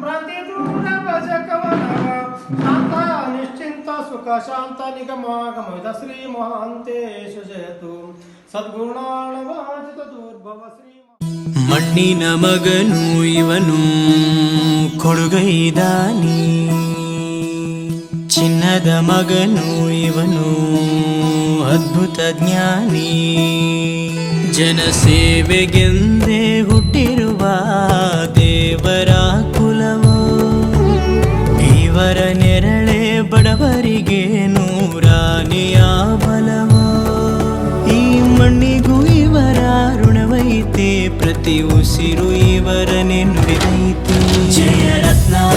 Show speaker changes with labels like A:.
A: ಭ್ರಾಂತಿ ದೂರ ಶಾಂತ, ನಿಶ್ಚಿಂತ, ಸುಖ, ಶಾಂತ ನಿಗಮ ಶ್ರೀ ಮಹಾಂತೇಶ ಜಯತು. ಶ್ರೀ
B: ಮಣ್ಣಿನ ಮಗನು ಇವನು ಕೊಡುಗೈದಾನಿ ಚಿನ್ನದ ಮಗನು ಇವನು ಅದ್ಭುತ ಜ್ಞಾನಿ. ಜನಸೇವೆಗೆಂದೇ ನೆರಳೆ ಬಡವರಿಗೆ ನೂರಾನೆಯ ಬಲವ. ಈ ಮಣ್ಣಿಗೂ ಇವರ ಋಣವೈತೆ ಪ್ರತಿ ಉಸಿರು ಇವರನೆ ನುಡಿದೈತೆ ಜಯ ರತ್ನಾಕರ